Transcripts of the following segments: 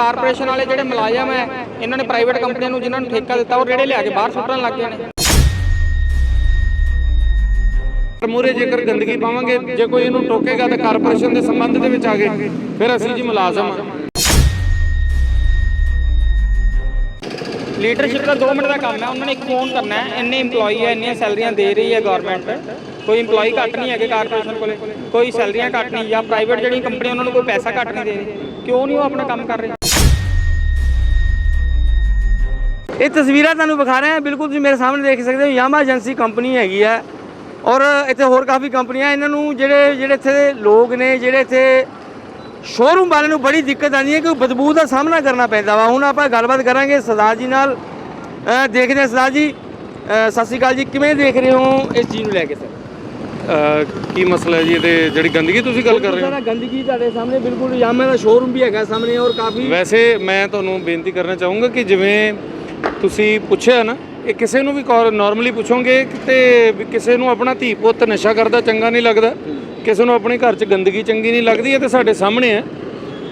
Corporation ਵਾਲੇ ਜਿਹੜੇ ਮੁਲਾਜ਼ਮ ਹੈ ਇਹਨਾਂ ਨੇ ਪ੍ਰਾਈਵੇਟ ਕੰਪਨੀਆਂ ਨੂੰ ਜਿਨ੍ਹਾਂ ਨੂੰ ਠੇਕਾ ਦਿੱਤਾ ਉਹ ਰੇੜੇ ਲਿਆ ਕੇ ਬਾਹਰ ਸੁੱਟਣ ਲੱਗ ਗਏ ਨੇ। ਮੂਰੇ ਜੇਕਰ ਗੰਦਗੀ ਪਾਵਾਂਗੇ ਜੇ ਕੋਈ ਇਹਨੂੰ ਟੋਕੇਗਾ ਤਾਂ ਕਾਰਪੋਰੇਸ਼ਨ ਦੇ ਸੰਬੰਧ ਦੇ ਵਿੱਚ ਆ ਗਏ ਫਿਰ ਅਸੀਂ ਜੀ ਮੁਲਾਜ਼ਮ ਹਾਂ। ਲੀਡਰਸ਼ਿਪ ਦਾ 2 ਮਿੰਟ ਦਾ ਕੰਮ ਹੈ ਉਹਨਾਂ ਨੇ ਇੱਕ ਫੋਨ ਕਰਨਾ ਹੈ ਇੰਨੇ EMPLOYE ਹੈ ਇੰਨੀਆਂ ਸੈਲਰੀਆਂ ਦੇ ਰਹੀ ਹੈ ਗਵਰਨਮੈਂਟ ਕੋਈ EMPLOYE ਘੱਟ ਨਹੀਂ ਹੈਗੇ ਕਾਰਪੋਰੇਸ਼ਨ ਕੋਲੇ ਕੋਈ ਸੈਲਰੀਆਂ ਘੱਟ ਨਹੀਂ ਜਾਂ ਪ੍ਰਾਈਵੇਟ ਜਿਹੜੀ ਕੰਪਨੀ ਉਹਨਾਂ ਨੂੰ ਕੋਈ ਪੈਸਾ ਘੱਟ ਨਹੀਂ ਦੇ ਰਹੀ। ਕਿਉਂ ਨਹੀਂ ਉਹ ਆਪਣਾ ਕੰਮ ਕਰ ਰਹੇ? ਇਹ ਤਸਵੀਰਾਂ ਤੁਹਾਨੂੰ ਵਿਖਾ ਰਹੇ ਹਾਂ। ਬਿਲਕੁਲ ਤੁਸੀਂ ਮੇਰੇ ਸਾਹਮਣੇ ਦੇਖ ਸਕਦੇ ਹੋ ਯਾਮਾ ਏਜੰਸੀ ਕੰਪਨੀ ਹੈਗੀ ਹੈ ਔਰ ਇੱਥੇ ਹੋਰ ਕਾਫੀ ਕੰਪਨੀਆਂ ਇਹਨਾਂ ਨੂੰ ਜਿਹੜੇ ਜਿਹੜੇ ਇੱਥੇ ਦੇ ਲੋਕ ਨੇ ਜਿਹੜੇ ਇੱਥੇ ਸ਼ੋਰੂਮ ਵਾਲਿਆਂ ਨੂੰ ਬੜੀ ਦਿੱਕਤ ਆਉਂਦੀ ਹੈ ਕਿ ਬਦਬੂ ਦਾ ਸਾਹਮਣਾ ਕਰਨਾ ਪੈਂਦਾ ਵਾ। ਹੁਣ ਆਪਾਂ ਗੱਲਬਾਤ ਕਰਾਂਗੇ ਸਰਦਾਰ ਜੀ ਨਾਲ। ਦੇਖਦੇ ਹਾਂ ਸਰਦਾਰ ਜੀ। ਸਤਿ ਸ਼੍ਰੀ ਅਕਾਲ ਜੀ। ਕਿਵੇਂ ਦੇਖ ਰਹੇ ਹੋ ਇਸ ਚੀਜ਼ ਨੂੰ ਲੈ ਕੇ ਸਰ? ਕੀ ਮਸਲਾ ਹੈ ਜੀ? ਇਹਦੇ ਜਿਹੜੀ ਗੰਦਗੀ ਤੁਸੀਂ ਗੱਲ ਕਰ ਰਹੇ ਹੋ? ਸਾਰਾ ਗੰਦਗੀ ਤੁਹਾਡੇ ਸਾਹਮਣੇ ਬਿਲਕੁਲ ਯਾਮਾ ਦਾ ਸ਼ੋਰੂਮ ਵੀ ਹੈਗਾ ਸਾਹਮਣੇ ਔਰ ਕਾਫੀ ਵੈਸੇ ਮੈਂ ਤੁਹਾਨੂੰ ਬੇਨਤੀ ਕਰਨਾ ਚਾਹੂੰਗਾ ਕਿ ਜਿਵੇਂ ਤੁਸੀਂ ਪੁੱਛਿਆ ਨਾ, ਇਹ ਕਿਸੇ ਨੂੰ ਵੀ ਨਾਰਮਲੀ ਪੁੱਛੋਗੇ ਤੇ ਕਿਸੇ ਨੂੰ ਆਪਣਾ ਧੀ ਪੁੱਤ ਨਸ਼ਾ ਕਰਦਾ ਚੰਗਾ ਨਹੀਂ ਲੱਗਦਾ, ਕਿਸੇ ਨੂੰ ਆਪਣੇ ਘਰ 'ਚ ਗੰਦਗੀ ਚੰਗੀ ਨਹੀਂ ਲੱਗਦੀ, ਇਹ ਤੇ ਸਾਡੇ ਸਾਹਮਣੇ ਹੈ।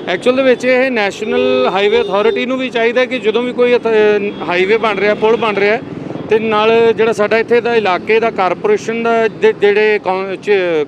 ਐਕਚੁਅਲ ਦੇ ਵਿੱਚ ਇਹ ਨੈਸ਼ਨਲ ਹਾਈਵੇ ਅਥਾਰਟੀ ਨੂੰ ਵੀ ਚਾਹੀਦਾ ਕਿ ਜਦੋਂ ਵੀ ਕੋਈ ਹਾਈਵੇ ਬਣ ਰਿਹਾ, ਪੁਲ ਬਣ ਰਿਹਾ ਤੇ ਨਾਲ ਜਿਹੜਾ ਸਾਡਾ ਇੱਥੇ ਦਾ ਇਲਾਕੇ ਦਾ ਕਾਰਪੋਰੇਸ਼ਨ ਦਾ ਜਿਹੜੇ ਕੌਂ- ਚ-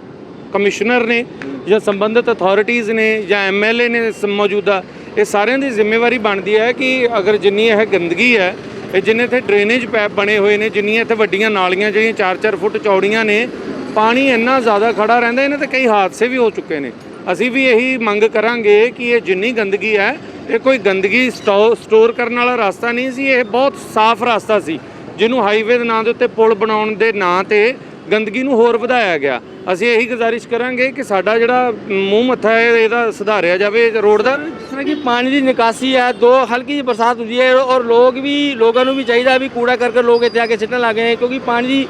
ਕਮਿਸ਼ਨਰ ਨੇ ਜਾਂ ਸੰਬੰਧਿਤ ਅਥਾਰਟੀਆਂ ਨੇ ਜਾਂ ਐਮਐਲਏ ਨੇ ਮੌਜੂਦਾ ਇਹ ਸਾਰਿਆਂ ਦੀ ਜ਼ਿੰਮੇਵਾਰੀ ਬਣਦੀ ਹੈ ਕਿ ਅਗਰ ਜਿੰਨੀ ਇਹ ਗੰਦਗੀ ਹੈ, ਇਹ ਜਿੰਨੇ ਇੱਥੇ ਡਰੇਨੇਜ ਪੈਪ ਬਣੇ ਹੋਏ ਨੇ, ਜਿੰਨੀਆਂ ਇੱਥੇ ਵੱਡੀਆਂ ਨਾਲੀਆਂ ਜਿਹੜੀਆਂ 4-4 ਫੁੱਟ ਚੌੜੀਆਂ ਨੇ, ਪਾਣੀ ਇੰਨਾ ਜ਼ਿਆਦਾ ਖੜਾ ਰਹਿੰਦਾ, ਇਹਨਾਂ ਤੇ ਕਈ ਹਾਦਸੇ ਵੀ ਹੋ ਚੁੱਕੇ ਨੇ। ਅਸੀਂ ਵੀ ਇਹੀ ਮੰਗ ਕਰਾਂਗੇ ਕਿ ਇਹ ਜਿੰਨੀ ਗੰਦਗੀ ਹੈ, ਇਹ ਕੋਈ ਗੰਦਗੀ ਸਟੋ- ਸਟੋਰ ਕਰਨ ਵਾਲਾ ਰਸਤਾ ਨਹੀਂ ਸੀ, ਇਹ ਬਹੁਤ ਸਾਫ਼ ਰਸਤਾ ਸੀ, ਜਿਹਨੂੰ ਹਾਈਵੇ ਦੇ ਨਾਂ ਦੇ ਉੱਤੇ ਪੁਲ ਬਣਾਉਣ ਦੇ ਨਾਂ ਤੇ ਗੰਦਗੀ ਨੂੰ ਹੋਰ ਵਧਾਇਆ ਗਿਆ। ਅਸੀਂ ਇਹੀ ਗੁਜ਼ਾਰਿਸ਼ ਕਰਾਂਗੇ ਕਿ ਸਾਡਾ ਜਿਹੜਾ ਮੂੰਹ ਮੱਥਾ ਹੈ ਇਹਦਾ ਸੁਧਾਰਿਆ ਜਾਵੇ ਰੋਡ ਦਾ। ਜਿਸ ਤਰ੍ਹਾਂ ਕਿ ਪਾਣੀ ਦੀ ਨਿਕਾਸੀ ਹੈ ਦੋ ਹਲਕੀ ਜਿਹੀ ਬਰਸਾਤ ਹੁੰਦੀ ਹੈ ਔਰ ਲੋਕ ਵੀ ਲੋਕਾਂ ਨੂੰ ਵੀ ਚਾਹੀਦਾ ਵੀ ਕੂੜਾ ਕਰਕੇ ਲੋਕ ਇੱਥੇ ਆ ਕੇ ਸਿੱਟਣ ਲੱਗ ਗਏ ਕਿਉਂਕਿ ਪਾਣੀ ਦੀ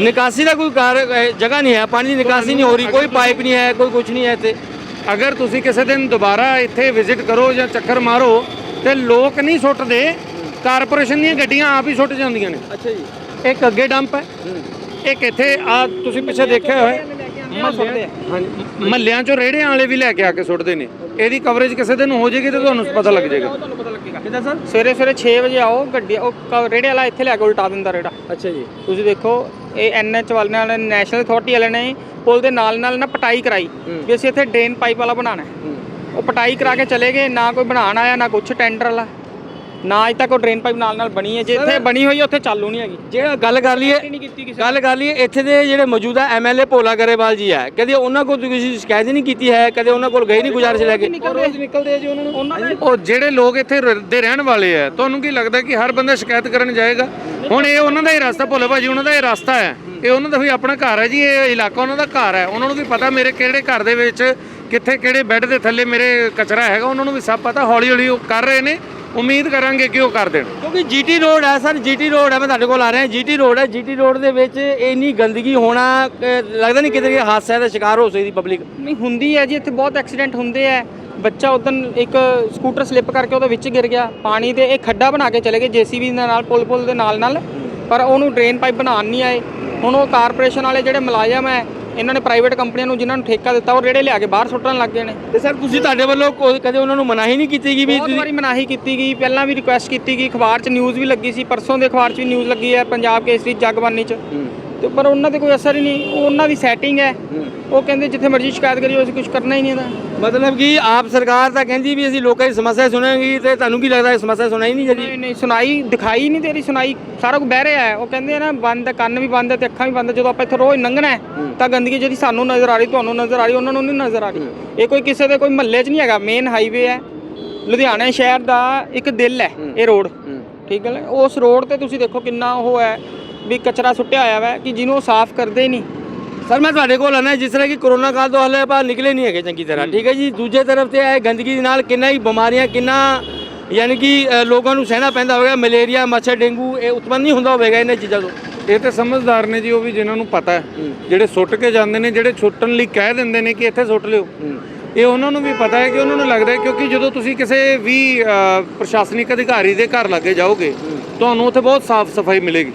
ਨਿਕਾਸੀ ਦਾ ਕੋਈ ਕਾਰ ਜਗ੍ਹਾ ਨਹੀਂ ਹੈ। ਪਾਣੀ ਦੀ ਨਿਕਾਸੀ ਨਹੀਂ ਹੋ ਰਹੀ ਕੋਈ ਪਾਈਪ ਨਹੀਂ ਹੈ ਕੋਈ ਕੁਝ ਨਹੀਂ ਹੈ ਇੱਥੇ। ਅਗਰ ਤੁਸੀਂ ਕਿਸੇ ਦਿਨ ਦੁਬਾਰਾ ਇੱਥੇ ਵਿਜ਼ਿਟ ਕਰੋ ਜਾਂ ਚੱਕਰ ਮਾਰੋ ਤੇ ਲੋਕ ਨਹੀਂ ਸੁੱਟਦੇ। ਕਾਰਪੋਰੇਸ਼ਨ ਦੀਆਂ ਗੱਡੀਆਂ ਆਪ ਹੀ ਸੁੱਟ ਜਾਂਦੀਆਂ ਨੇ। ਅੱਛਾ ਜੀ। ਇੱਕ ਅੱਗੇ ਡੰਪ ਹੈ। ਇੱਕ ਇੱਥੇ ਆ ਤੁਸੀਂ ਪਿੱਛੇ ਦੇਖਿਆ ਹੋਇਆ? ਮਹੱਲਿਆਂ ਚੋਂ ਰੇੜਿਆਂ ਵਾਲੇ ਵੀ ਲੈ ਕੇ ਆ ਕੇ ਸੁੱਟਦੇ ਨੇ। ਇਹਦੀ ਕਵਰੇਜ ਕਿਸੇ ਦਿਨ ਹੋ ਜਾਏਗੀ ਤੇ ਤੁਹਾਨੂੰ ਪਤਾ ਲੱਗ ਜਾਏਗਾ। ਤੁਹਾਨੂੰ ਪਤਾ ਲੱਗੇਗਾ ਕਿਦਾਂ ਸਰ? ਸਵੇਰੇ ਸਵੇਰੇ 6 ਵਜੇ ਆਓ ਗੱਡੀ ਉਹ ਰੇੜੇ ਵਾਲਾ ਇੱਥੇ ਲਿਆ ਕੇ ਉਲਟਾ ਦਿੰਦਾ ਰੇੜਾ ਅੱਛਾ ਜੀ। ਤੁਸੀਂ ਦੇਖੋ ਇਹ ਐਨਐਚ ਵਾਲਿਆਂ ਨੇ ਨੈਸ਼ਨਲ ਅਥਾਰਟੀ ਵਾਲਿਆਂ ਨੇ ਪੁਲ ਦੇ ਨਾਲ ਨਾਲ ਨਾ ਪਟਾਈ ਕਰਾਈ ਵੀ ਅਸੀਂ ਇੱਥੇ ਡਰੇਨ ਪਾਈਪ ਵਾਲਾ ਬਣਾਉਣਾ ਹੈ। ਉਹ ਪਟਾਈ ਕਰਾ ਕੇ ਚਲੇ ਗਏ ਨਾ ਕੋਈ ਬਣਾਉਣ ਆਇਆ ਨਾ ਕੁਛ ਟੈਂਡਰ ਵਾਲਾ। ਨਾ ਅਜੇ ਤੱਕ ਉਹ ਡਰੇਨ ਪਾਈਪ ਨਾਲ ਨਾਲ ਬਣੀ ਹੈ ਜਿੱਥੇ ਬਣੀ ਹੋਈ ਹੈ ਉੱਥੇ ਚਾਲੂ ਨਹੀਂ ਹੈਗੀ। ਜਿਹੜਾ ਗੱਲ ਕਰ ਲਈਏ ਗੱਲ ਕਰ ਲਈਏ ਇੱਥੇ ਦੇ ਜਿਹੜੇ ਮੌਜੂਦਾ ਐਮਐਲਏ ਭੋਲਾ ਗਰੇਵਾਲ ਜੀ ਹੈ ਕਦੇ ਉਹਨਾਂ ਕੋਲ ਤੁਸੀਂ ਸ਼ਿਕਾਇਤ ਨਹੀਂ ਕੀਤੀ ਹੈ ਕਦੇ ਉਹਨਾਂ ਕੋਲ ਗਏ ਨਹੀਂ ਗੁਜ਼ਾਰਿਸ਼ ਲੈ ਕੇ? ਰੋਜ਼ ਨਿਕਲਦੇ ਆ ਜੀ ਉਹਨਾਂ ਨੂੰ। ਉਹਨਾਂ ਦਾ ਉਹ ਜਿਹੜੇ ਲੋਕ ਇੱਥੇ ਦੇ ਰਹਿਣ ਵਾਲੇ ਆ ਤੁਹਾਨੂੰ ਕੀ ਲੱਗਦਾ ਕਿ ਹਰ ਬੰਦਾ ਸ਼ਿਕਾਇਤ ਕਰਨ ਜਾਏਗਾ? ਹੁਣ ਇਹ ਉਹਨਾਂ ਦਾ ਹੀ ਰਸਤਾ ਭੋਲੇ ਭਾਜੀ ਉਹਨਾਂ ਦਾ ਹੀ ਰਸਤਾ ਹੈ। ਇਹ ਉਹਨਾਂ ਦਾ ਵੀ ਆਪਣਾ ਘਰ ਹੈ ਜੀ ਇਹ ਇਲਾਕਾ ਉਹਨਾਂ ਦਾ ਘਰ ਹੈ। ਉਹਨਾਂ ਨੂੰ ਵੀ ਪਤਾ ਮੇਰੇ ਕਿਹੜੇ ਘਰ ਦੇ ਵਿੱਚ ਕਿੱਥੇ ਕਿਹੜੇ ਬੈੱਡ ਦੇ ਥੱਲੇ ਮੇਰੇ ਕਚਰਾ ਹੈਗਾ ਉਹਨਾਂ ਨੂੰ ਵੀ ਸਭ ਪਤਾ ਹੌਲੀ ਹੌਲੀ ਉਹ ਕਰ ਰਹੇ ਨੇ। ਉਮੀਦ ਕਰਾਂਗੇ ਕਿ ਉਹ ਕਰ ਦੇਣ। ਕਿਉਂਕਿ ਜੀਟੀ ਰੋਡ ਹੈ ਸਰ ਜੀਟੀ ਰੋਡ ਹੈ ਮੈਂ ਤੁਹਾਡੇ ਕੋਲ ਆ ਰਿਹਾ। ਜੀਟੀ ਰੋਡ ਹੈ ਜੀਟੀ ਰੋਡ ਦੇ ਵਿੱਚ ਇੰਨੀ ਗੰਦਗੀ ਹੋਣਾ ਲੱਗਦਾ ਨਹੀਂ ਕਿਤੇ ਹਾਦਸੇ ਦਾ ਸ਼ਿਕਾਰ ਹੋ ਸਕਦੀ ਪਬਲਿਕ ਨਹੀਂ ਹੁੰਦੀ ਹੈ ਜੀ ਇੱਥੇ ਬਹੁਤ ਐਕਸੀਡੈਂਟ ਹੁੰਦੇ ਆ। ਬੱਚਾ ਉਦੋਂ ਇੱਕ ਸਕੂਟਰ ਸਲਿੱਪ ਕਰਕੇ ਉਹਦੇ ਵਿੱਚ ਗਿਰ ਗਿਆ। ਪਾਣੀ ਦੇ ਇਹ ਖੱਡਾ ਬਣਾ ਕੇ ਚਲੇ ਗਏ ਜੀਸੀਬੀ ਦੇ ਨਾਲ ਪੁਲ ਪੁਲ ਦੇ ਨਾਲ ਨਾਲ ਪਰ ਉਹਨੂੰ ਡਰੇਨ ਪਾਈਪ ਬਣਾਉਣ ਨਹੀਂ ਆਏ। ਹੁਣ ਉਹ ਕਾਰਪੋਰੇਸ਼ਨ ਵਾਲੇ ਜਿਹੜੇ ਮੁਲਾਜ਼ਮ ਹੈ ਇਹਨਾਂ ਨੇ ਪ੍ਰਾਈਵੇਟ ਕੰਪਨੀਆਂ ਨੂੰ ਜਿਨ੍ਹਾਂ ਨੂੰ ਠੇਕਾ ਦਿੱਤਾ ਉਹ ਰੇੜੇ ਲਿਆ ਕੇ ਬਾਹਰ ਸੁੱਟਣ ਲੱਗ ਗਏ ਨੇ। ਤੇ ਸਰ ਤੁਸੀਂ ਤੁਹਾਡੇ ਵੱਲੋਂ ਕੋਈ- ਕਦੇ ਉਹਨਾਂ ਨੂੰ ਮਨਾਹੀ ਨਹੀਂ ਕੀਤੀ ਗਈ ਵੀ ਬਹੁਤ ਵਾਰੀ ਮਨਾਹੀ ਕੀਤੀ ਗਈ ਪਹਿਲਾਂ ਵੀ ਰਿਕੁਐਸਟ ਕੀਤੀ ਗਈ ਅਖਬਾਰ 'ਚ ਨਿਊਜ਼ ਵੀ ਲੱਗੀ ਸੀ ਪਰਸੋਂ ਦੇ ਅਖਬਾਰ 'ਚ ਵੀ ਨਿਊਜ਼ ਲੱਗੀ ਹੈ ਪੰਜਾਬ ਕੇਸਰੀ ਜਗਬਾਨੀ 'ਚ। ਤੇ ਪਰ ਉਹਨਾਂ ਤੇ ਕੋਈ ਅਸਰ ਹੀ ਨਹੀਂ। ਉਹ ਉਹਨਾਂ ਦੀ ਸੈਟਿੰਗ ਹੈ। ਉਹ ਕਹਿੰਦੇ ਜਿੱਥੇ ਮਰਜ਼ੀ ਸ਼ਿਕਾਇਤ ਕਰੀਓ ਅਸੀਂ ਕੁਝ ਕਰਨਾ ਹੀ ਨਹੀਂ ਇਹਦਾ। ਮਤਲਬ ਕਿ ਆਪ ਸਰਕਾਰ ਤਾਂ ਕਹਿੰਦੀ ਵੀ ਅਸੀਂ ਲੋਕਾਂ ਦੀ ਸਮੱਸਿਆ ਸੁਣਾਂਗੀ ਤੇ ਤੁਹਾਨੂੰ ਕੀ ਲੱਗਦਾ ਇਹ ਸਮੱਸਿਆ ਸੁਣਾਈ ਨਹੀਂ ਜਾਂਦੀ? ਨਹੀਂ ਨਹੀਂ ਸੁਣਾਈ ਦਿਖਾਈ ਨਹੀਂ ਤੇਰੀ ਸੁਣਾਈ ਸਾਰਾ ਕੁਝ ਬਹਿ ਰਿਹਾ ਹੈ। ਉਹ ਕਹਿੰਦੇ ਨਾ ਬੰਦ ਕੰਨ ਵੀ ਬੰਦ ਤੇ ਅੱਖਾਂ ਵੀ ਬੰਦ। ਜਦੋਂ ਆਪਾਂ ਇੱਥੇ ਰੋਜ਼ ਲੰਘਣਾ ਹੈ ਤਾਂ ਗੰਦਗੀ ਜਿਹੜੀ ਸਾਨੂੰ ਨਜ਼ਰ ਆ ਰਹੀ ਤੁਹਾਨੂੰ ਨਜ਼ਰ ਆ ਰਹੀ ਉਹਨਾਂ ਨੂੰ ਨਹੀਂ ਨਜ਼ਰ ਆ ਰਹੀ। ਇਹ ਕੋਈ ਕਿਸੇ ਦੇ ਕੋਈ ਮਹੱਲੇ 'ਚ ਨਹੀਂ ਹੈਗਾ। ਮੇਨ ਹਾਈਵੇ ਹੈ। ਲੁਧਿਆਣਾ ਸ਼ਹਿਰ ਦਾ ਇੱਕ ਦਿਲ ਹੈ ਇਹ ਰੋਡ ਠੀਕ ਹੈ ਨਾ? ਉਸ ਰੋਡ ਤੇ ਤੁਸੀਂ ਦੇਖੋ ਕਿੰਨਾ ਉਹ ਹੈ। ਵੀ ਕਚਰਾ ਸੁੱਟਿਆ ਹੋਇਆ ਹੈ ਕਿ ਜਿਹਨੂੰ ਉਹ ਸਾਫ਼ ਕਰਦੇ ਹੀ ਨਹੀਂ। ਸਰ ਮੈਂ ਤੁਹਾਡੇ ਕੋਲ ਆਣਾ ਜਿਸ ਤਰ੍ਹਾਂ ਕਿ ਕਰੋਨਾ ਕਾਲ ਤੋਂ ਹਲੇ ਆਪਾਂ ਨਿਕਲੇ ਨਹੀਂ ਹੈਗੇ ਚੰਗੀ ਤਰ੍ਹਾਂ ਠੀਕ ਹੈ ਜੀ? ਦੂਜੇ ਤਰਫ ਤੇ ਇਹ ਗੰਦਗੀ ਦੇ ਨਾਲ ਕਿੰਨਾ ਹੀ ਬਿਮਾਰੀਆਂ ਕਿੰਨਾ ਯਾਨੀ ਕਿ ਲੋਕਾਂ ਨੂੰ ਸਹਿਣਾ ਪੈਂਦਾ ਹੋਵੇਗਾ ਮਲੇਰੀਆ ਮੱਛਰ ਡੇਂਗੂ ਇਹ ਉਤਪੰਨ ਨਹੀਂ ਹੁੰਦਾ ਹੋਵੇਗਾ ਇਹਨਾਂ ਚੀਜ਼ਾਂ ਤੋਂ। ਇਹ ਤੇ ਸਮਝਦਾਰ ਨੇ ਜੀ ਉਹ ਵੀ ਜਿਨ੍ਹਾਂ ਨੂੰ ਪਤਾ ਹੈ। ਜਿਹੜੇ ਸੁੱਟ ਕੇ ਜਾਂਦੇ ਨੇ ਜਿਹੜੇ ਸੁੱਟਣ ਲਈ ਕਹਿ ਦਿੰਦੇ ਨੇ ਕਿ ਇੱਥੇ ਸੁੱਟ ਲਿਓ। ਇਹ ਉਹਨਾਂ ਨੂੰ ਵੀ ਪਤਾ ਹੈ ਕਿ ਉਹਨਾਂ ਨੂੰ ਲੱਗਦਾ ਹੈ ਕਿਉਂਕਿ ਜਦੋਂ ਤੁਸੀਂ ਕਿਸੇ ਵੀ ਪ੍ਰਸ਼ਾਸਨਿਕ ਅਧਿਕਾਰੀ ਦੇ ਘਰ ਲੱਗੇ ਜਾਓਗੇ ਤੁਹਾਨੂੰ ਉੱਥੇ ਬਹੁਤ ਸਾਫ਼ ਸਫ਼ਾਈ ਮਿਲੇਗੀ।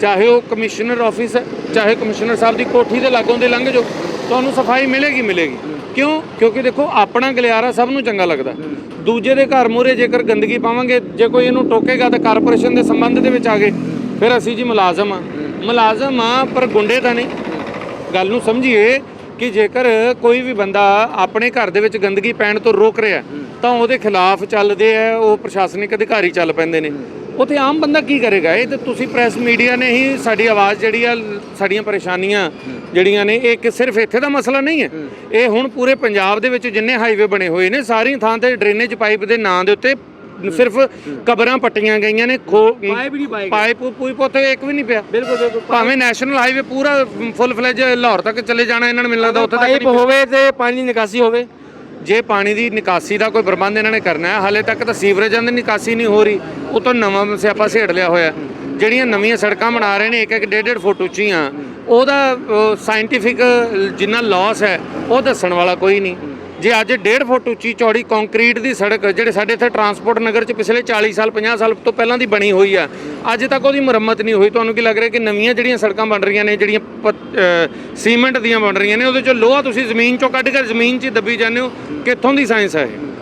ਚਾਹੇ ਉਹ ਕਮਿਸ਼ਨਰ ਆਫਿਸ ਹੈ, ਚਾਹੇ ਕਮਿਸ਼ਨਰ ਸਾਹਿਬ ਦੀ ਕੋਠੀ ਦੇ ਲਾਗੋਂ ਦੇ ਲੰਘ ਜੋ ਤੁਹਾਨੂੰ ਸਫ਼ਾਈ ਮਿਲੇਗੀ ਮਿਲੇਗੀ। ਕਿਉਂ? ਕਿਉਂਕਿ ਦੇਖੋ, ਆਪਣਾ ਗਲਿਆਰਾ ਸਭ ਨੂੰ ਚੰਗਾ ਲੱਗਦਾ। ਦੂਜੇ ਦੇ ਘਰ ਮੂਹਰੇ ਜੇਕਰ ਗੰਦਗੀ ਪਾਵਾਂਗੇ, ਜੇ ਕੋਈ ਇਹਨੂੰ ਟੋਕੇਗਾ ਤਾਂ ਕਾਰਪੋਰੇਸ਼ਨ ਦੇ ਸੰਬੰਧ ਦੇ ਵਿੱਚ ਆ ਗਏ। ਫਿਰ ਅਸੀਂ ਜੀ ਮੁਲਾਜ਼ਮ ਆ ਮੁਲਾਜ਼ਮ ਆ ਪਰ ਗੁੰਡੇ ਤਾਂ ਨਹੀਂ। ਗੱਲ ਨੂੰ ਸਮਝੀਏ ਕਿ ਜੇਕਰ ਕੋਈ ਵੀ ਬੰਦਾ ਆਪਣੇ ਘਰ ਦੇ ਵਿੱਚ ਗੰਦਗੀ ਪੈਣ ਤੋਂ ਰੋਕ ਰਿਹਾ ਤਾਂ ਉਹਦੇ ਖਿਲਾਫ ਚੱਲਦੇ ਆ, ਉਹ ਪ੍ਰਸ਼ਾਸਨਿਕ ਅਧਿਕਾਰੀ ਚੱਲ ਪੈਂਦੇ ਨੇ। ਉਥੇ ਆਮ ਬੰਦਾ ਕੀ ਕਰੇਗਾ? ਇਹ ਤੇ ਤੁਸੀਂ ਪ੍ਰੈਸ ਮੀਡੀਆ ਨੇ ਹੀ ਸਾਡੀ ਆਵਾਜ਼ ਜਿਹੜੀ ਆ ਸਾਡੀਆਂ ਪਰੇਸ਼ਾਨੀਆਂ ਜਿਹੜੀਆਂ ਨੇ ਇਹ ਕਿ ਸਿਰਫ ਇੱਥੇ ਦਾ ਮਸਲਾ ਨਹੀਂ ਹੈ। ਇਹ ਹੁਣ ਪੂਰੇ ਪੰਜਾਬ ਦੇ ਵਿੱਚ ਜਿੰਨੇ ਹਾਈਵੇ ਬਣੇ ਹੋਏ ਨੇ ਸਾਰੀ ਥਾਂ ਤੇ ਡਰੇਨੇਜ ਪਾਈਪ ਦੇ ਨਾਂ ਦੇ ਉੱਤੇ ਸਿਰਫ ਕਬਰਾਂ ਪੱਟੀਆਂ ਗਈਆਂ ਨੇ ਖੋ ਪਾਈਪ ਪੂਈ ਪੋਤੇ ਇੱਕ ਵੀ ਨਹੀਂ ਪਿਆ। ਬਿਲਕੁਲ ਬਿਲਕੁਲ। ਭਾਵੇਂ ਨੈਸ਼ਨਲ ਹਾਈਵੇ ਪੂਰਾ ਫੁੱਲ ਫਲੇਜ ਲਾਹੌਰ ਤੱਕ ਚਲੇ ਜਾਣਾ ਇਹਨਾਂ ਨੂੰ ਮੈਨੂੰ ਲੱਗਦਾ ਉੱਥੇ ਤੱਕ ਪਾਈਪ ਹੋਵੇ ਤੇ ਪਾਣੀ ਦੀ ਨਿਕਾਸੀ ਹੋਵੇ। ਜੇ ਪਾਣੀ ਦੀ ਨਿਕਾਸੀ ਦਾ ਕੋਈ ਪ੍ਰਬੰਧ ਇਹਨਾਂ ਨੇ ਕਰਨਾ ਹੈ, ਹਾਲੇ ਤੱਕ ਤਾਂ ਸੀਵਰੇਜਾਂ ਦੀ ਨਿਕਾਸੀ ਨਹੀਂ ਹੋ ਰਹੀ। ਉਹ ਤੋਂ ਨਵਾਂ ਸਿਆਪਾ ਛੇੜ ਲਿਆ ਹੋਇਆ। ਜਿਹੜੀਆਂ ਨਵੀਆਂ ਸੜਕਾਂ ਬਣਾ ਰਹੇ ਨੇ ਇੱਕ ਇੱਕ ਡੇਢ ਡੇਢ ਫੁੱਟ ਉੱਚੀਆਂ, ਉਹਦਾ ਸਾਇੰਟੀਫਿਕ ਜਿੰਨਾ ਲਾਸ ਹੈ, ਉਹ ਦੱਸਣ ਵਾਲਾ ਕੋਈ ਨਹੀਂ। ਜੇ ਅੱਜ ਡੇਢ ਫੁੱਟ ਉੱਚੀ ਚੌੜੀ ਕੰਕਰੀਟ ਦੀ ਸੜਕ ਜਿਹੜੇ ਸਾਡੇ ਇੱਥੇ ਟਰਾਂਸਪੋਰਟ ਨਗਰ 'ਚ ਪਿਛਲੇ 40 ਸਾਲ 50 ਸਾਲ ਤੋਂ ਪਹਿਲਾਂ ਦੀ ਬਣੀ ਹੋਈ ਆ, ਅੱਜ ਤੱਕ ਉਹਦੀ ਮੁਰੰਮਤ ਨਹੀਂ ਹੋਈ। ਤੁਹਾਨੂੰ ਕੀ ਲੱਗ ਰਿਹਾ ਕਿ ਨਵੀਆਂ ਜਿਹੜੀਆਂ ਸੜਕਾਂ ਬਣ ਰਹੀਆਂ ਨੇ, ਜਿਹੜੀਆਂ ਪ- ਸੀਮੈਂਟ ਦੀਆਂ ਬਣ ਰਹੀਆਂ ਨੇ, ਉਹਦੇ 'ਚੋਂ ਲੋਹਾ ਤੁਸੀਂ ਜ਼ਮੀਨ 'ਚੋਂ ਕੱਢ ਕੇ ਜ਼ਮੀਨ 'ਚ ਦੱਬੀ ਜਾਂਦੇ ਹੋ। ਕਿੱਥੋਂ ਦੀ ਸਾਇੰਸ ਹੈ ਇਹ?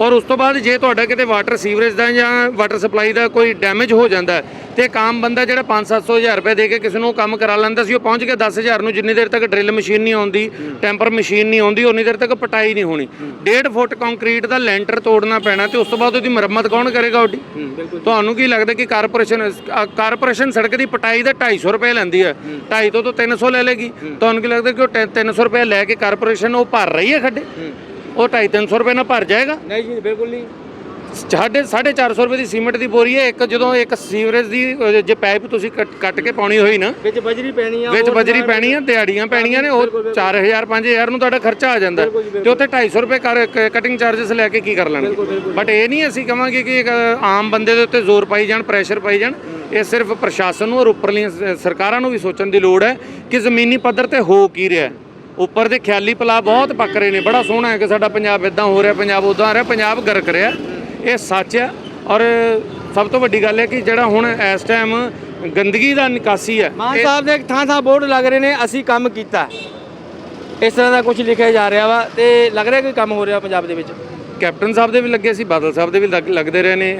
ਔਰ ਉਸ ਤੋਂ ਬਾਅਦ ਜੇ ਤੁਹਾਡਾ ਕਿਤੇ ਵਾਟਰ ਸੀਵਰੇਜ ਦਾ ਜਾਂ ਵਾਟਰ ਸਪਲਾਈ ਦਾ ਕੋਈ ਡੈਮੇਜ ਹੋ ਜਾਂਦਾ ਤੇ ਇੱਕ ਆਮ ਬੰਦਾ ਜਿਹੜਾ 5-700 ਹਜ਼ਾਰ ਰੁਪਏ ਦੇ ਕੇ ਕਿਸੇ ਨੂੰ ਕੰਮ ਕਰਾ ਲੈਂਦਾ ਸੀ ਉਹ ਪਹੁੰਚ ਕੇ 10000 ਨੂੰ ਜਿੰਨੀ ਦੇਰ ਤੱਕ ਡਰਿਲ ਮਸ਼ੀਨ ਨਹੀਂ ਆਉਂਦੀ ਟੈਂਪਰ ਮਸ਼ੀਨ ਨਹੀਂ ਆਉਂਦੀ ਉਨੀ ਦੇਰ ਤੱਕ ਪਟਾਈ ਨਹੀਂ ਹੋਣੀ। 1.5 ਫੁੱਟ ਕੰਕਰੀਟ ਦਾ ਲੈਂਟਰ ਤੋੜਨਾ ਪੈਣਾ ਤੇ ਉਸ ਤੋਂ ਬਾਅਦ ਉਹਦੀ ਮੁਰੰਮਤ ਕੌਣ ਕਰੇਗਾ ਉਹਦੀ ਤੁਹਾਨੂੰ ਕੀ ਲੱਗਦਾ ਕਿ ਕਾਰਪੋਰੇਸ਼ਨ ਕਾਰਪੋਰੇਸ਼ਨ ਸੜਕ ਦੀ ਪਟਾਈ ਦਾ 250 ਰੁਪਏ ਲੈਂਦੀ ਹੈ? 250 ਤੋਂ ਤੋਂ 300 ਲੈ ਲੇਗੀ। ਤੁਹਾਨੂੰ ਕੀ ਲੱਗਦਾ ਕਿ ਉਹ 300 ਰੁਪਏ ਲੈ ਕੇ ਕਾਰਪੋਰੇਸ਼ਨ ਉਹ ਭਰ ਰਹੀ ਹੈ ਖੱਡੇ? ਉਹ 250 300 ਰੁਪਏ ਨਾਲ ਭਰ ਜਾਏਗਾ? ਨਹੀਂ ਜੀ ਬਿਲਕੁਲ ਨਹੀਂ। ਸਾਡੇ 450 ਰੁਪਏ ਦੀ ਸੀਮੈਂਟ ਦੀ ਬੋਰੀ ਹੈ ਇੱਕ ਜਦੋਂ ਇੱਕ ਸੀਵਰੇਜ ਦੀ ਜੇ ਪਾਈਪ ਤੁਸੀਂ ਕੱਟ- ਕੇ ਪਾਉਣੀ ਹੋਈ ਨਾ ਵਿੱਚ ਬਜਰੀ ਪੈਣੀ ਆ ਵਿੱਚ ਬਜਰੀ ਪੈਣੀ ਆ ਦਿਹਾੜੀਆਂ ਪੈਣੀਆਂ ਨੇ ਉਹ 4000 5000 ਨੂੰ ਤੁਹਾਡਾ ਖਰਚਾ ਆ ਜਾਂਦਾ। ਤੇ ਉੱਥੇ 250 ਰੁਪਏ ਕਰ ਕਟਿੰਗ ਚਾਰजेस ਲੈ ਕੇ ਕੀ ਕਰ ਲੈਣਗੇ? ਬਟ ਇਹ ਨਹੀਂ ਅਸੀਂ ਕਵਾਂਗੇ ਕਿ ਇੱਕ ਆਮ ਬੰਦੇ ਦੇ ਉੱਤੇ ਜ਼ੋਰ ਪਾਈ ਜਾਣ ਪ੍ਰੈਸ਼ਰ ਪਾਈ ਜਾਣ। ਇਹ ਸਿਰਫ ਪ੍ਰਸ਼ਾਸਨ ਨੂੰ ਔਰ ਉੱਪਰਲੀਆਂ ਸਰਕਾਰਾਂ ਨੂੰ ਵੀ ਸੋਚਣ ਦੀ ਲੋੜ ਹੈ ਕਿ ਜ਼ਮੀਨੀ ਪੱਧਰ ਤੇ ਹੋ ਕੀ ਰਿਹਾ ਹੈ। ਉੱਪਰ ਦੇ ਖਿਆਲੀ ਪਲਾ ਬਹੁਤ ਪੱਕ ਰਹੇ ਨੇ ਬੜਾ ਸੋਹਣਾ ਹੈ ਕਿ ਸਾਡਾ ਪੰਜਾਬ ਇਦਾਂ ਹੋ ਰਿਹਾ ਪੰਜਾਬ ਉਦਾਂ ਆ ਰਿਹਾ ਪੰਜਾਬ ਗਰਕ ਰਿਹਾ। ਇਹ ਸੱਚ ਹੈ ਔਰ ਸਭ ਤੋਂ ਵੱਡੀ ਗੱਲ ਹੈ ਕਿ ਜਿਹੜਾ ਹੁਣ ਇਸ ਟਾਈਮ ਗੰਦਗੀ ਦਾ ਨਿਕਾਸੀ ਹੈ ਮਾਨ ਸਾਹਿਬ ਦੇ ਥਾਂ ਥਾਂ ਬੋਰਡ ਲੱਗ ਰਹੇ ਨੇ ਅਸੀਂ ਕੰਮ ਕੀਤਾ। ਇਸ ਤਰ੍ਹਾਂ ਦਾ ਕੁਝ ਲਿਖਿਆ ਜਾ ਰਿਹਾ ਵਾ ਤੇ ਲੱਗ ਰਿਹਾ ਕੋਈ ਕੰਮ ਹੋ ਰਿਹਾ ਪੰਜਾਬ ਦੇ ਵਿੱਚ? ਕੈਪਟਨ ਸਾਹਿਬ ਦੇ ਵੀ ਲੱਗੇ ਸੀ ਬਾਦਲ ਸਾਹਿਬ ਦੇ ਵੀ ਲੱਗ- ਲੱਗਦੇ ਰਹੇ ਨੇ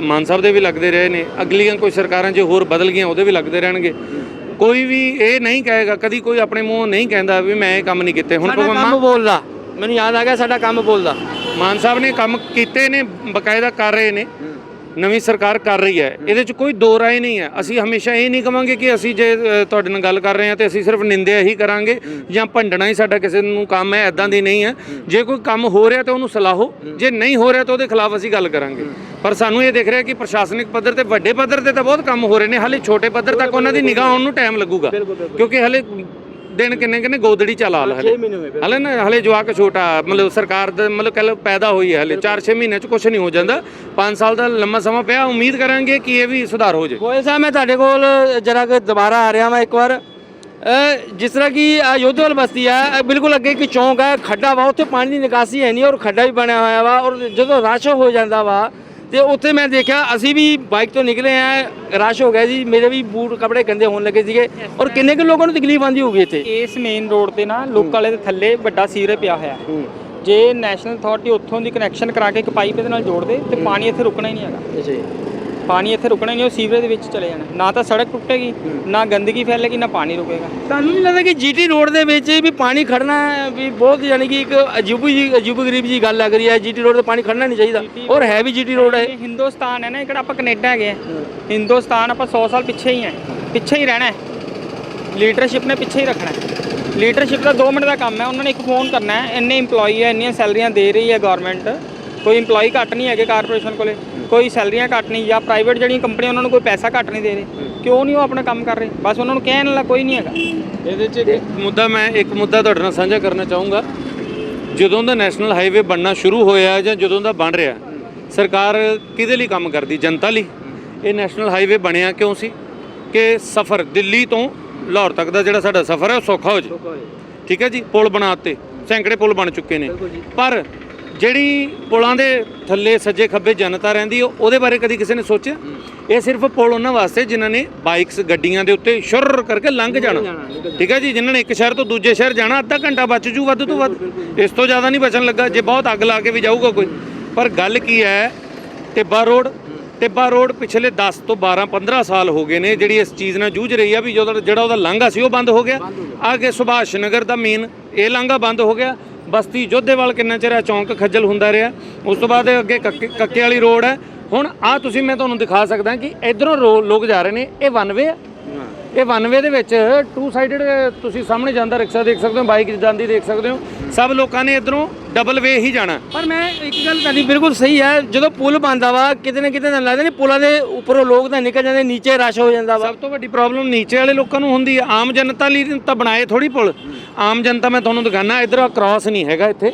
ਮਾਨ ਸਾਹਿਬ ਦੇ ਵੀ ਲੱਗਦੇ ਰਹੇ ਨੇ ਅਗਲੀਆਂ ਕੋਈ ਸਰਕਾਰਾਂ ਜੇ ਹੋਰ ਬਦਲ ਗਈਆਂ ਉਹਦੇ ਵੀ ਲੱਗਦੇ ਰਹਿਣਗੇ। ਕੋਈ ਵੀ ਇਹ ਨਹੀਂ ਕਹੇਗਾ ਕਦੀ ਕੋਈ ਆਪਣੇ ਮੂੰਹ ਨਹੀਂ ਕਹਿੰਦਾ ਵੀ ਮੈਂ ਇਹ ਕੰਮ ਨਹੀਂ ਕੀਤੇ। ਹੁਣ ਸਾਡਾ ਕੰਮ ਮਾਨ- ਬੋਲਦਾ। ਮੈਨੂੰ ਯਾਦ ਆ ਗਿਆ ਸਾਡਾ ਕੰਮ ਬੋਲਦਾ। ਮਾਨ ਸਾਹਿਬ ਨੇ ਕੰਮ ਕੀਤੇ ਨੇ ਬਕਾਇਦਾ ਕਰ ਰਹੇ ਨੇ। ਨਵੀਂ ਸਰਕਾਰ ਕਰ ਰਹੀ ਹੈ ਇਹਦੇ 'ਚ ਕੋਈ ਦੋ ਰਾਏ ਨਹੀਂ ਹੈ। ਅਸੀਂ ਹਮੇਸ਼ਾ ਇਹ ਨਹੀਂ ਕਵਾਂਗੇ ਕਿ ਅਸੀਂ ਜੇ ਤੁਹਾਡੇ ਨਾਲ ਗੱਲ ਕਰ ਰਹੇ ਹਾਂ ਤੇ ਅਸੀਂ ਸਿਰਫ ਨਿੰਦਿਆ ਹੀ ਕਰਾਂਗੇ ਜਾਂ ਭੰਡਣਾ ਹੀ ਸਾਡਾ ਕਿਸੇ ਨੂੰ ਕੰਮ ਹੈ ਐਦਾਂ ਦੀ ਨਹੀਂ ਹੈ। ਜੇ ਕੋਈ ਕੰਮ ਹੋ ਰਿਹਾ ਤਾਂ ਉਹਨੂੰ ਸਲਾਹੋ ਜੇ ਨਹੀਂ ਹੋ ਰਿਹਾ ਤਾਂ ਉਹਦੇ ਖਿਲਾਫ ਅਸੀਂ ਗੱਲ ਕਰਾਂਗੇ। ਪਰ ਸਾਨੂੰ ਇਹ ਦਿਖ ਰਿਹਾ ਕਿ ਪ੍ਰਸ਼ਾਸਨਿਕ ਪੱਧਰ ਤੇ ਵੱਡੇ ਪੱਧਰ ਤੇ ਤਾਂ ਬਹੁਤ ਕੰਮ ਹੋ ਰਹੇ ਨੇ ਹਾਲੇ ਛੋਟੇ ਪੱਧਰ ਤੱਕ ਉਹਨਾਂ ਦੀ ਨਿਗਾਹ ਆਉਣ ਨੂੰ ਟਾਈਮ ਲੱਗੂਗਾ। ਕਿਉਂਕਿ ਹਾਲੇ ਦਿਨ ਕਿੰਨੇ ਕਿੰਨੇ ਗੋਦੜੀ ਚੱਲ ਆਲ ਹਲੇ? ਹਲੇ ਨਾ ਹਲੇ ਜਵਾਕ ਛੋਟਾ ਮਤਲਬ ਸਰਕਾਰ ਦਾ ਮਤਲਬ ਕਹਿ ਲਓ ਪੈਦਾ ਹੋਈ ਹੈ ਹਲੇ 4-6 ਮਹੀਨੇ ਚ ਕੁਝ ਨਹੀਂ ਹੋ ਜਾਂਦਾ। 5 ਸਾਲ ਦਾ ਲੰਮਾ ਸਮਾਂ ਪਿਆ ਉਮੀਦ ਕਰਾਂਗੇ ਕਿ ਇਹ ਵੀ ਸੁਧਾਰ ਹੋ ਜਾਏ ਗੋਇਲ ਸਾਹਿਬ ਮੈਂ ਤੁਹਾਡੇ ਕੋਲ ਜਰਾ ਕਿ ਦੁਬਾਰਾ ਆ ਰਿਹਾ ਮੈਂ ਇੱਕ ਵਾਰ। ਜਿਸ ਤਰ੍ਹਾਂ ਕਿ ਯੋਧੇਵਾਲ ਬਸਤੀ ਆ ਬਿਲਕੁਲ ਅੱਗੇ ਇੱਕ ਚੌਂਕ ਹੈ ਖੱਡਾ ਵਾ ਉੱਥੇ ਪਾਣੀ ਦੀ ਨਿਕਾਸੀ ਹੈ ਨਹੀਂ ਔਰ ਖੱਡਾ ਵੀ ਬਣਿਆ ਹੋਇਆ ਵਾ ਔਰ ਜਦੋਂ ਰਸ਼ ਹੋ ਜਾਂਦਾ ਵਾ ਤੇ ਉੱਥੇ ਮੈਂ ਦੇਖਿਆ ਅਸੀਂ ਵੀ ਬਾਈਕ ਤੋਂ ਨਿਕਲੇ ਆ ਰਸ਼ ਹੋ ਗਿਆ ਜੀ ਮੇਰੇ ਵੀ ਬੂਟ ਕੱਪੜੇ ਗੰਦੇ ਹੋਣ ਲੱਗੇ ਸੀਗੇ। ਔਰ ਕਿੰਨੇ ਕੁ ਲੋਕਾਂ ਨੂੰ ਤਕਲੀਫ ਆਂਦੀ ਹੋਊਗੀ ਇੱਥੇ? ਇਸ ਮੇਨ ਰੋਡ ਤੇ ਨਾ ਲੋਕ ਵਾਲੇ ਦੇ ਥੱਲੇ ਵੱਡਾ ਸੀਵਰੇਜ ਪਿਆ ਹੋਇਆ। ਜੇ ਨੈਸ਼ਨਲ ਅਥਾਰਟੀ ਉੱਥੋਂ ਦੀ ਕਨੈਕਸ਼ਨ ਕਰਾ ਕੇ ਇੱਕ ਪਾਈਪ ਇਹਦੇ ਨਾਲ ਜੋੜ ਦੇ ਤੇ ਪਾਣੀ ਇੱਥੇ ਰੁਕਣਾ ਹੀ ਨਹੀਂ ਹੈਗਾ। ਜੀ। ਪਾਣੀ ਇੱਥੇ ਰੁਕਣਾ ਨਹੀਂ ਉਹ ਸੀਵਰੇਜ ਦੇ ਵਿੱਚ ਚਲੇ ਜਾਣਾ। ਨਾ ਤਾਂ ਸੜਕ ਟੁੱਟੇਗੀ ਨਾ ਗੰਦਗੀ ਫੈਲੇਗੀ ਨਾ ਪਾਣੀ ਰੁਕੇਗਾ। ਤੁਹਾਨੂੰ ਨਹੀਂ ਲੱਗਦਾ ਕਿ ਜੀਟੀ ਰੋਡ ਦੇ ਵਿੱਚ ਵੀ ਪਾਣੀ ਖੜਨਾ ਵੀ ਬਹੁਤ ਯਾਨੀ ਕਿ ਇੱਕ ਅਜੂਬੀ ਜੀ ਅਜੂਬ ਗਰੀਬ ਜੀ ਗੱਲ ਲੱਗ ਰਹੀ ਹੈ ਜੀਟੀ ਰੋਡ ਤੇ ਪਾਣੀ ਖੜਨਾ ਨਹੀਂ ਚਾਹੀਦਾ। ਔਰ ਹੈ ਵੀ ਜੀਟੀ ਰੋਡ ਹੈ। ਹਿੰਦੁਸਤਾਨ ਹੈ ਨਾ ਇਹ ਕਿਹੜਾ ਆਪਾਂ ਕੈਨੇਡਾ ਹੈਗੇ ਹਿੰਦੁਸਤਾਨ ਆਪਾਂ 100 ਸਾਲ ਪਿੱਛੇ ਹੀ ਹੈ ਪਿੱਛੇ ਹੀ ਰਹਿਣਾ ਹੈ। ਲੀਡਰਸ਼ਿਪ ਨੇ ਪਿੱਛੇ ਹੀ ਰੱਖਣਾ ਹੈ। ਲੀਡਰਸ਼ਿਪ ਦਾ 2 ਮਿੰਟ ਦਾ ਕੰਮ ਹੈ ਉਹਨਾਂ ਨੇ ਇੱਕ ਫੋਨ ਕਰਨਾ ਹੈ ਇੰਨੇ EMPLOYE ਹੈ ਇੰਨੀਆਂ ਸੈਲਰੀਆਂ ਦੇ ਰਹੀ ਹੈ ਗਵਰਨਮੈਂਟ ਕੋਈ EMPLOYE ਘੱਟ ਨਹੀਂ ਹੈਗੇ ਕਾਰਪੋਰੇਸ਼ਨ ਕੋਲੇ। ਕੋਈ ਸੈਲਰੀਆਂ ਘੱਟ ਨਹੀਂ ਜਾਂ ਪ੍ਰਾਈਵੇਟ ਜਿਹੜੀਆਂ ਕੰਪਨੀਆਂ ਉਹਨਾਂ ਨੂੰ ਕੋਈ ਪੈਸਾ ਘੱਟ ਨਹੀਂ ਦੇ ਰਹੇ ਕਿਉਂ ਨਹੀਂ ਉਹ ਆਪਣਾ ਕੰਮ ਕਰ ਰਹੇ? ਬਸ ਉਹਨਾਂ ਨੂੰ ਕਹਿਣ ਵਾਲਾ ਕੋਈ ਨਹੀਂ ਹੈਗਾ। ਇਹਦੇ 'ਚ ਇੱਕ ਮੁੱਦਾ ਮੈਂ ਇੱਕ ਮੁੱਦਾ ਤੁਹਾਡੇ ਨਾਲ ਸਾਂਝਾ ਕਰਨਾ ਚਾਹੂੰਗਾ। ਜਦੋਂ ਦਾ ਨੈਸ਼ਨਲ ਹਾਈਵੇ ਬਣਨਾ ਸ਼ੁਰੂ ਹੋਇਆ ਜਾਂ ਜਦੋਂ ਦਾ ਬਣ ਰਿਹਾ ਸਰਕਾਰ ਕਿਹਦੇ ਲਈ ਕੰਮ ਕਰਦੀ? ਜਨਤਾ ਲਈ? ਇਹ ਨੈਸ਼ਨਲ ਹਾਈਵੇ ਬਣਿਆ ਕਿਉਂ ਸੀ? ਕਿ ਸਫ਼ਰ ਦਿੱਲੀ ਤੋਂ ਲਾਹੌਰ ਤੱਕ ਦਾ ਜਿਹੜਾ ਸਾਡਾ ਸਫ਼ਰ ਹੈ ਉਹ ਸੌਖਾ ਹੋ ਜਾਏ। ਠੀਕ ਹੈ ਜੀ? ਪੁਲ ਬਣਾਤੇ ਸੈਂਕੜੇ ਪੁਲ ਬਣ ਚੁੱਕੇ ਨੇ। ਪਰ ਜਿਹੜੀ ਪੁਲਾਂ ਦੇ ਥੱਲੇ ਸੱਜੇ ਖੱਬੇ ਜਨਤਾ ਰਹਿੰਦੀ ਉਹ- ਉਹਦੇ ਬਾਰੇ ਕਦੀ ਕਿਸੇ ਨੇ ਸੋਚਿਆ? ਇਹ ਸਿਰਫ ਪੁਲ ਉਹਨਾਂ ਵਾਸਤੇ ਜਿਨ੍ਹਾਂ ਨੇ ਬਾਈਕਸ ਗੱਡੀਆਂ ਦੇ ਉੱਤੇ ਸ਼ੁਰ ਕਰਕੇ ਲੰਘ ਜਾਣਾ। ਠੀਕ ਹੈ ਜੀ? ਜਿਨ੍ਹਾਂ ਨੇ ਇੱਕ ਸ਼ਹਿਰ ਤੋਂ ਦੂਜੇ ਸ਼ਹਿਰ ਜਾਣਾ ਅੱਧਾ ਘੰਟਾ ਬਚ ਜੂ ਵੱਧ ਤੋਂ ਵੱਧ। ਇਸ ਤੋਂ ਜ਼ਿਆਦਾ ਨਹੀਂ ਬਚਣ ਲੱਗਾ। ਜੇ ਬਹੁਤ ਅੱਗ ਲਾ ਕੇ ਵੀ ਜਾਊਗਾ ਕੋਈ। ਪਰ ਗੱਲ ਕੀ ਹੈ ਟਿੱਬਾ ਰੋਡ ਟਿੱਬਾ ਰੋਡ ਪਿਛਲੇ 10 ਤੋਂ 12 15 ਸਾਲ ਹੋ ਗਏ ਨੇ ਜਿਹੜੀ ਇਸ ਚੀਜ਼ ਨਾਲ ਜੂਝ ਰਹੀ ਆ ਵੀ ਜਦੋਂ ਜਿਹੜਾ ਉਹਦਾ ਲਾਂਘਾ ਸੀ ਉਹ ਬੰਦ ਹੋ ਗਿਆ। ਅੱਗੇ ਸੁਭਾਸ਼ ਨਗਰ ਦਾ ਮੇਨ ਇਹ ਲਾਂਘਾ ਬੰਦ ਹੋ ਗਿਆ। ਬਸਤੀ ਜੋਧੇਵਾਲ ਕਿੰਨਾ ਚਿਰ ਆ? ਚੌਂਕ ਖੱਜਲ ਹੁੰਦਾ ਰਿਹਾ। ਉਸ ਤੋਂ ਬਾਅਦ ਅੱਗੇ ਕੱਕੇ ਵਾਲੀ ਰੋਡ ਹੈ। ਹੁਣ ਆ ਤੁਸੀਂ ਮੈਂ ਤੁਹਾਨੂੰ ਦਿਖਾ ਸਕਦਾ ਕਿ ਇਧਰੋਂ ਲੋਕ ਜਾ ਰਹੇ ਨੇ। ਇਹ ਵਨ ਵੇ ਆ। ਇਹ ਵਨ ਵੇ ਦੇ ਵਿੱਚ ਟੂ ਸਾਈਡਡ ਤੁਸੀਂ ਸਾਹਮਣੇ ਜਾਂਦਾ ਰਿਕਸ਼ਾ ਦੇਖ ਸਕਦੇ ਹੋ ਬਾਈਕ ਜਾਂਦੀ ਦੇਖ ਸਕਦੇ ਹੋ। ਸਭ ਲੋਕਾਂ ਨੇ ਇਧਰੋਂ ਡਬਲ ਵੇ ਹੀ ਜਾਣਾ। ਪਰ ਮੈਂ ਇੱਕ ਗੱਲ ਤੁਹਾਡੀ ਬਿਲਕੁਲ ਸਹੀ ਹੈ ਜਦੋਂ ਪੁਲ ਬਣਦਾ ਵਾ ਕਿਤੇ ਨਾ ਕਿਤੇ ਤਾਂ ਲੱਗਦਾ ਨਹੀਂ ਪੁਲਾਂ ਦੇ ਉੱਪਰੋਂ ਲੋਕ ਤਾਂ ਨਿਕਲ ਜਾਂਦੇ ਨੀਚੇ ਰਸ਼ ਹੋ ਜਾਂਦਾ ਵਾ। ਸਭ ਤੋਂ ਵੱਡੀ ਪ੍ਰੋਬਲਮ ਨੀਚੇ ਵਾਲੇ ਲੋਕਾਂ ਨੂੰ ਹੁੰਦੀ ਹੈ ਆਮ ਜਨਤਾ ਲਈ ਤਾਂ ਬਣਾਏ ਥੋੜੀ ਪੁਲ। ਆਮ ਜਨਤਾ ਮੈਂ ਤੁਹਾਨੂੰ ਦਿਖਾਣਾ ਇਧਰ ਕ੍ਰਾਸ ਨਹੀਂ ਹੈਗਾ ਇੱਥੇ।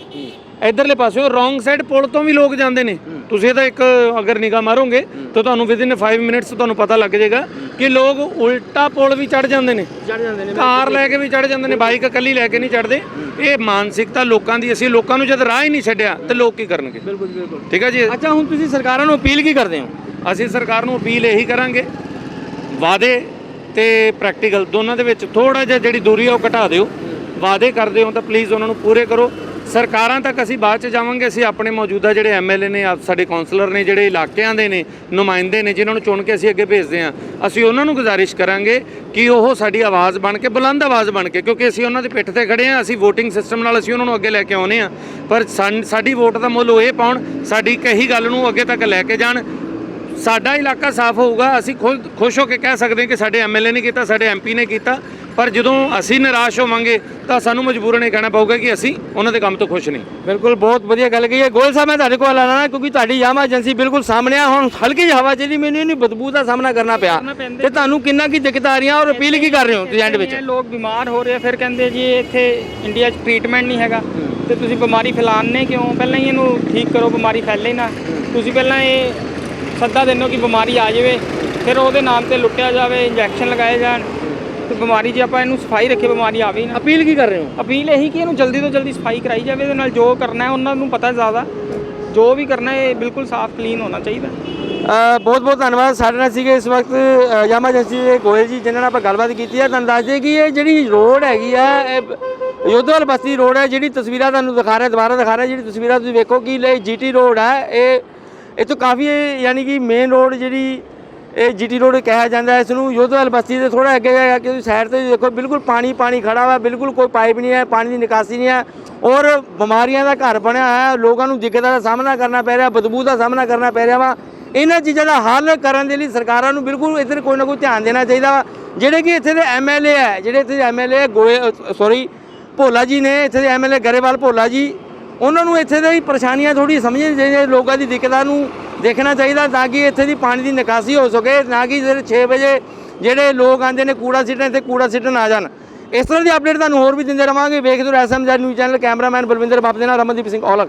ਇਧਰਲੇ ਪਾਸਿਓਂ ਰੋਂਗ ਸਾਈਡ ਪੁਲ ਤੋਂ ਵੀ ਲੋਕ ਜਾਂਦੇ ਨੇ। ਤੁਸੀਂ ਇਹਦਾ ਇੱਕ ਅਗਰ ਨਿਗਾਹ ਮਾਰੋਗੇ ਤਾਂ ਤੁਹਾਨੂੰ ਵਿਦਿਨ 5 ਮਿੰਟਸ ਤੁਹਾਨੂੰ ਪਤਾ ਲੱਗ ਜਾਏਗਾ ਕਿ ਲੋਕ ਉਲਟਾ ਪੁਲ ਵੀ ਚੜ ਜਾਂਦੇ ਨੇ। ਚੜ ਜਾਂਦੇ ਨੇ ਕਾਰ ਲੈ ਕੇ ਵੀ ਚੜ ਜਾਂਦੇ ਨੇ ਬਾਈਕ ਇਕੱਲੀ ਲੈ ਕੇ ਨਹੀਂ ਚੜਦੇ ਇਹ ਮਾਨਸਿਕਤਾ ਲੋਕਾਂ ਦੀ ਅਸੀਂ ਲੋਕਾਂ ਨੂੰ ਜਦ ਰਾਹ ਹੀ ਨਹੀਂ ਛੱਡਿਆ ਤੇ ਲੋਕ ਕੀ ਕਰਨਗੇ? ਬਿਲਕੁਲ ਬਿਲਕੁਲ। ਠੀਕ ਹੈ ਜੀ? ਅੱਛਾ ਹੁਣ ਤੁਸੀਂ ਸਰਕਾਰਾਂ ਨੂੰ ਅਪੀਲ ਕੀ ਕਰਦੇ ਹੋ? ਅਸੀਂ ਸਰਕਾਰ ਨੂੰ ਅਪੀਲ ਇਹੀ ਕਰਾਂਗੇ ਵਾਅਦੇ ਤੇ ਪ੍ਰੈਕਟੀਕਲ ਦੋਨਾਂ ਦੇ ਵਿੱਚ ਥੋੜਾ ਜਿਹਾ ਜਿਹੜੀ ਦੂਰੀ ਆ ਉਹ ਘਟਾ ਦਿਓ। ਵਾਅਦੇ ਕਰਦੇ ਹੋ ਤਾਂ ਪਲੀਜ਼ ਉਹਨਾਂ ਨੂੰ ਪੂਰੇ ਕਰੋ। ਸਰਕਾਰਾਂ ਤੱਕ ਅਸੀਂ ਬਾਅਦ ਚ ਜਾਵਾਂਗੇ, ਅਸੀਂ ਆਪਣੇ ਮੌਜੂਦਾ ਜਿਹੜੇ ਐਮਐਲਏ ਨੇ, ਆਪ ਸਾਡੇ ਕਾਉਂਸਲਰ ਨੇ, ਜਿਹੜੇ ਇਲਾਕਿਆਂ ਦੇ ਨੇ, ਨੁਮਾਇੰਦੇ ਨੇ, ਜਿਨ੍ਹਾਂ ਨੂੰ ਚੁਣ ਕੇ ਅਸੀਂ ਅੱਗੇ ਭੇਜਦੇ ਹਾਂ, ਅਸੀਂ ਉਹਨਾਂ ਨੂੰ ਗੁਜ਼ਾਰਿਸ਼ ਕਰਾਂਗੇ ਕਿ ਉਹ ਸਾਡੀ ਆਵਾਜ਼ ਬਣ ਕੇ, ਬੁਲੰਦ ਆਵਾਜ਼ ਬਣ ਕੇ, ਕਿਉਂਕਿ ਅਸੀਂ ਉਹਨਾਂ ਦੇ ਪਿੱਠ ਤੇ ਖੜੇ ਹਾਂ, ਅਸੀਂ VOTING ਸਿਸਟਮ ਨਾਲ ਅਸੀਂ ਉਹਨਾਂ ਨੂੰ ਅੱਗੇ ਲੈ ਕੇ ਆਉਨੇ ਆ ਪਰ ਸਾਡੀ ਵੋਟ ਦਾ ਮੁੱਲ ਉਹ ਇਹ ਪਾਉਣ, ਸਾਡੀ ਕਹੀ ਗੱਲ ਨੂੰ ਅੱਗੇ ਤੱਕ ਲੈ ਕੇ ਜਾਣ। ਸਾਡਾ ਇਲਾਕਾ ਸਾਫ਼ ਹੋਊਗਾ, ਅਸੀਂ ਖੁਦ ਖੁਸ਼ ਹੋ ਕੇ ਕਹਿ ਸਕਦੇ ਹਾਂ ਕਿ ਸਾਡੇ ਐਮਐਲਏ ਨੇ ਕੀਤਾ, ਸਾਡੇ ਐਮਪੀ ਨੇ ਕੀਤਾ ਪਰ ਜਦੋਂ ਅਸੀਂ ਨਿਰਾਸ਼ ਹੋਵਾਂਗੇ ਤਾਂ ਸਾਨੂੰ ਮਜਬੂਰਨ ਇਹ ਕਹਿਣਾ ਪਊਗਾ ਕਿ ਅਸੀਂ ਉਹਨਾਂ ਦੇ ਕੰਮ ਤੋਂ ਖੁਸ਼ ਨਹੀਂ। ਬਿਲਕੁਲ ਬਹੁਤ ਵਧੀਆ ਗੱਲ ਕਹੀ ਹੈ। ਗੋਇਲ ਸਾਹਿਬ ਮੈਂ ਤੁਹਾਡੇ ਕੋਲ ਆਣਾ ਕਿਉਂਕਿ ਤੁਹਾਡੀ ਯਾਮਾ ਏਜੰਸੀ ਬਿਲਕੁਲ ਸਾਹਮਣੇ ਆ। ਹੁਣ ਹਲਕੀ ਜਿਹੀ ਹਵਾ ਚੱਲੀ ਮੈਨੂੰ ਇਹਨੀ ਬਦਬੂ ਦਾ ਸਾਹਮਣਾ ਕਰਨਾ ਪਿਆ ਤੇ ਤੁਹਾਨੂੰ ਕਿੰਨਾ ਕੀ ਦਿੱਕਤ ਆ ਰਹੀਆਂ ਔਰ ਅਪੀਲ ਕੀ ਕਰ ਰਹੇ ਹੋ ਤੁਸੀਂ ਐਂਡ ਵਿੱਚ? ਲੋਕ ਬਿਮਾਰ ਹੋ ਰਹੇ ਆ ਫਿਰ ਕਹਿੰਦੇ ਜੀ ਇੱਥੇ ਇੰਡੀਆ 'ਚ ਟ੍ਰੀਟਮੈਂਟ ਨਹੀਂ ਹੈਗਾ। ਤੇ ਤੁਸੀਂ ਬਿਮਾਰੀ ਫੈਲਾਉਂਦੇ ਕਿਉਂ? ਪਹਿਲਾਂ ਹੀ ਇਹਨੂੰ ਠੀਕ ਕਰੋ ਬਿਮਾਰੀ ਫੈਲੇ ਨਾ। ਤੁਸੀਂ ਪਹਿਲਾਂ ਇਹ ਸੱਦਾ ਦੇਣੋ ਕਿ ਬਿਮਾਰੀ ਆ ਜਾਵੇ ਫਿਰ ਉਹਦੇ ਨਾਮ ਤੇ ਲੁੱਟਿਆ ਜਾਵੇ ਇੰਜੈਕਸ਼ਨ ਲਗਾਏ ਜਾਣ। ਤੇ ਬਿਮਾਰੀ ਜੇ ਆਪਾਂ ਇਹਨੂੰ ਸਫ਼ਾਈ ਰੱਖੇ ਬਿਮਾਰੀ ਆਵੇ ਹੀ ਨਾ। ਅਪੀਲ ਕੀ ਕਰ ਰਹੇ ਹੋ? ਅਪੀਲ ਇਹੀ ਕਿ ਇਹਨੂੰ ਜਲਦੀ ਤੋਂ ਜਲਦੀ ਸਫ਼ਾਈ ਕਰਾਈ ਜਾਵੇ ਇਹਦੇ ਨਾਲ ਜੋ ਕਰਨਾ ਹੈ ਉਹਨਾਂ ਨੂੰ ਪਤਾ ਜ਼ਿਆਦਾ। ਜੋ ਵੀ ਕਰਨਾ ਹੈ ਇਹ ਬਿਲਕੁਲ ਸਾਫ਼ ਕਲੀਨ ਹੋਣਾ ਚਾਹੀਦਾ। ਬਹੁਤ ਬਹੁਤ ਧੰਨਵਾਦ। ਸਾਡੇ ਨਾਲ ਸੀਗੇ ਇਸ ਵਕਤ ਯਾਮਾ ਏਜੰਸੀ ਦੇ ਗੋਇਲ ਜੀ ਜਿਨ੍ਹਾਂ ਨਾਲ ਆਪਾਂ ਗੱਲਬਾਤ ਕੀਤੀ ਹੈ। ਤੁਹਾਨੂੰ ਦੱਸ ਦਈਏ ਕਿ ਇਹ ਜਿਹੜੀ ਰੋਡ ਹੈਗੀ ਆ ਇਹ ਯੋਧਵਾਲ ਬਸਤੀ ਰੋਡ ਹੈ ਜਿਹੜੀ ਤਸਵੀਰਾਂ ਤੁਹਾਨੂੰ ਦਿਖਾ ਰਿਹਾ ਦੁਬਾਰਾ ਦਿਖਾ ਰਿਹਾ ਜਿਹੜੀ ਤਸਵੀਰਾਂ ਤੁਸੀਂ ਵੇਖੋ ਕਿ ਇਹ ਜੀਟੀ ਰੋਡ ਹੈ ਇਹ ਇਹ ਤੋਂ ਕਾਫੀ ਯਾਨੀ ਕਿ ਮੇਨ ਰੋਡ ਜਿਹੜੀ ਇਹ ਜੀਟੀ ਰੋਡ ਕਿਹਾ ਜਾਂਦਾ ਇਸ ਨੂੰ ਯੋਧਵਾਲ ਬਸਤੀ ਦੇ ਥੋੜਾ ਅੱਗੇ ਜਾ ਕੇ ਤੁਸੀਂ ਸਾਈਡ ਤੇ ਦੇਖੋ, ਬਿਲਕੁਲ ਪਾਣੀ ਪਾਣੀ ਖੜਾ ਵਾ, ਬਿਲਕੁਲ ਕੋਈ ਪਾਈਪ ਨਹੀਂ ਹੈ, ਪਾਣੀ ਦੀ ਨਿਕਾਸੀ ਨਹੀਂ ਹੈ ਔਰ ਬਿਮਾਰੀਆਂ ਦਾ ਘਰ ਬਣਿਆ ਹੋਇਆ ਲੋਕਾਂ ਨੂੰ ਦਿੱਕਤਾਂ ਦਾ ਸਾਹਮਣਾ ਕਰਨਾ ਪੈ ਰਿਹਾ, ਬਦਬੂ ਦਾ ਸਾਹਮਣਾ ਕਰਨਾ ਪੈ ਰਿਹਾ ਵਾ। ਇਹਨਾਂ ਚੀਜ਼ਾਂ ਦਾ ਹੱਲ ਕਰਨ ਦੇ ਲਈ ਸਰਕਾਰਾਂ ਨੂੰ ਬਿਲਕੁਲ ਇੱਧਰ ਕੋਈ ਨਾ ਕੋਈ ਧਿਆਨ ਦੇਣਾ ਚਾਹੀਦਾ ਵਾ। ਜਿਹੜੇ ਕਿ ਇੱਥੇ ਦੇ ਐਮਐਲਏ ਹੈ, ਜਿਹੜੇ ਇੱਥੇ ਦੇ ਐਮਐਲਏ ਗੋਏ ਸੌਰੀ ਭੋਲਾ ਜੀ ਨੇ, ਇੱਥੇ ਦੇ ਐਮਐਲਏ ਗਰੇਵਾਲ ਭੋਲਾ ਜੀ, ਉਹਨਾਂ ਨੂੰ ਇੱਥੇ ਦੀ ਪਰੇਸ਼ਾਨੀਆਂ ਥੋੜੀ ਸਮਝਣੀ ਚਾਹੀਦੀ ਲੋਕਾਂ ਦੀ ਦਿੱਕਤਾਂ ਨੂੰ ਦੇਖਣਾ ਚਾਹੀਦਾ ਤਾਂ ਕਿ ਇੱਥੇ ਦੀ ਪਾਣੀ ਦੀ ਨਿਕਾਸੀ ਹੋ ਸਕੇ, ਨਾ ਕਿ ਜਿਹੜੇ 6 ਵਜੇ ਜਿਹੜੇ ਲੋਕ ਆਉਂਦੇ ਨੇ ਕੂੜਾ ਸਿੱਟਣ ਤੇ ਕੂੜਾ ਸਿੱਟਣ ਆ ਜਾਣ। ਇਸ ਤਰ੍ਹਾਂ ਦੀ ਅਪਡੇਟ ਤੁਹਾਨੂੰ ਹੋਰ ਵੀ ਦਿੰਦੇ ਰਵਾਂਗੇ। ਵੇਖਦੇ ਰਹੋ SMG news channel cameraman Balwinder ਬਾਪ ਦੇ ਨਾਲ ਰਮਨਦੀਪ ਸਿੰਘ ਔਲਖ।